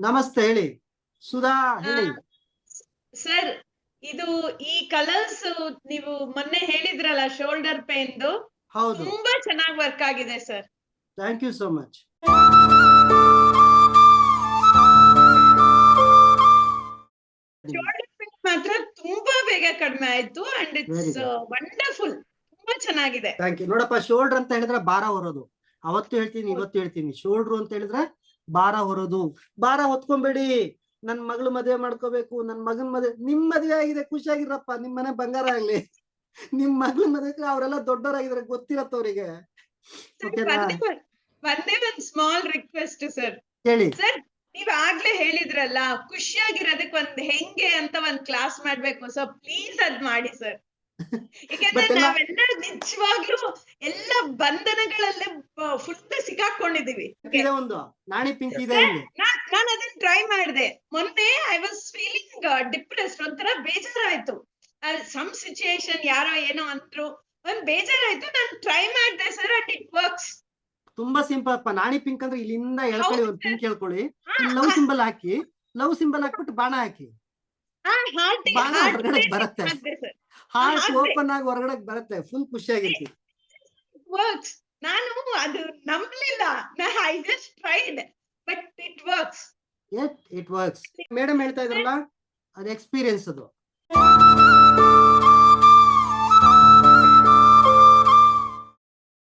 ನಮಸ್ತೆ ಹೇಳಿ. ಸುಧಾ ಹೇಳಿ. ಸರ್ ಇದು ಈ ಕಲರ್ಸ್ ನೀವು ಮೊನ್ನೆ ಹೇಳಿದ್ರಲ್ಲ ಶೋಲ್ಡರ್ ಪೇನ್ ಹೌದು. ತುಂಬಾ ಚೆನ್ನಾಗಿ ವರ್ಕ್ ಆಗಿದೆ sir. Thank you so much. Shoulder pain ಮಾತ್ರ ತುಂಬಾ ಬೇಗ ಕಡಿಮೆ ಆಯ್ತು ಅಂಡ್ ಇಟ್ಸ್ ವಂಡರ್ಫುಲ್ ತುಂಬಾ ಚೆನ್ನಾಗಿದೆ. Thank you. ನೋಡಪ್ಪ ಶೋಲ್ಡರ್ ಅಂತ ಹೇಳಿದ್ರೆ ಬಾರ ಹೊರೋದು. ಅವತ್ತು ಹೇಳ್ತೀನಿ ಇವತ್ತು ಹೇಳ್ತೀನಿ. ಶೋಲ್ಡರ್ ಅಂತ ಹೇಳಿದ್ರೆ ಭಾರ ಹೊರೋದು. ಭಾರ ಹೊತ್ಕೊಂಬೇಡಿ. ನನ್ ಮಗಳು ಮದುವೆ ಮಾಡ್ಕೋಬೇಕು ನನ್ ಮಗನ್ ಮದುವೆ ನಿಮ್ ಮದ್ವೆ ಆಗಿದೆ ಖುಷಿಯಾಗಿರಪ್ಪ ನಿಮ್ ಮನೆ ಬಂಗಾರ ಆಗ್ಲಿ. ನಿಮ್ ಮಗಳ ಮದುವೆ ಅವರೆಲ್ಲ ದೊಡ್ಡವರಾಗಿದ್ರೆ ಗೊತ್ತಿರತ್ತ ಅವರಿಗೆ ಒಂದೇ ಒಂದ್- ಸ್ಮಾಲ್ ರಿಕ್ವೆಸ್ಟ್ ಸರ್ ಹೇಳಿ. ಸರ್ ನೀವ್ ಆಗ್ಲೇ ಹೇಳಿದ್ರಲ್ಲ ಖುಷಿಯಾಗಿರೋದಕ್ ಒಂದ್ ಹೆಂಗೆ ಅಂತ ಒಂದ್ ಕ್ಲಾಸ್ ಮಾಡ್ಬೇಕು ಸೊ ಪ್ಲೀಸ್ ಅದ್ ಮಾಡಿ ಸರ್ ಯಾಕಂದ್ರೆ ನಾವೆಲ್ಲರೂ ನಿಜವಾಗ್ಲೂ ಎಲ್ಲ ಬಂಧನಗಳಲ್ಲೇ ಫುಲ್ ಸಿಕ್ಕಾಕೊಂಡಿದೀವಿ ಇದೆ ಒಂದು. ನಾಣಿ ಪಿಂಕ್ ಇದೆ ನಾನ್ ನಾನ್ ಅದನ್ನ ಟ್ರೈ ಮಾಡಿದೆ. ಮೊನ್ನೆ ಐ ವಾಸ್ ಫೀಲಿಂಗ್ ಡಿಪ್ರೆಸ್ಡ್ ಒಂಥರ ಬೇಜಾರಾಯ್ತು. ಸಮ್ ಸಿಚುಯೇಷನ್ ಯಾರೋ ಏನೋ ಅಂದ್ರು. ಒಂದ್ ಬೇಜಾರಾಯ್ತು. ನಾನು ಟ್ರೈ ಮಾಡ್ದೆ ಸರ್ ಅಂಡ್ ಇಟ್ ವರ್ಕ್ಸ್ ತುಂಬಾ ಸಿಂಪಲ್ ಅಪ್ಪ. ನಾಣಿ ಪಿಂಕ್ ಅಂದ್ರೆ ಇಲ್ಲಿಂದ ಹೇಳ್ಕೊಳ್ಳಿ ಒಂದು ಪಿಂಕ್ ಹೇಳ್ಕೊಳ್ಳಿ ಲವ್ ಸಿಂಬಲ್ ಹಾಕಿ ಲವ್ ಸಿಂಬಲ್ ಹಾಕ್ಬಿಟ್ಟು ಬಾಣ ಹಾಕಿ. ಬಾಣ ಹೊರಗಡೆ ಬರುತ್ತೆ. ಹಾರ್ಟ್ ಓಪನ್ ಆಗಿ ಹೊರಗಡೆ ಬರುತ್ತೆ. ಫುಲ್ ಖುಷಿಯಾಗಿರ್ತೀವಿ ವರ್ಕ್ಸ್ ನಾನು ಅದು ನಂಬಲಿಲ್ಲ I just tried but it works it works madam ಹೇಳ್ತಾ ಇದ್ರಲ್ಲ, ಅದು ಎಕ್ಸ್ಪೀರಿಯನ್ಸ್ ಅದು.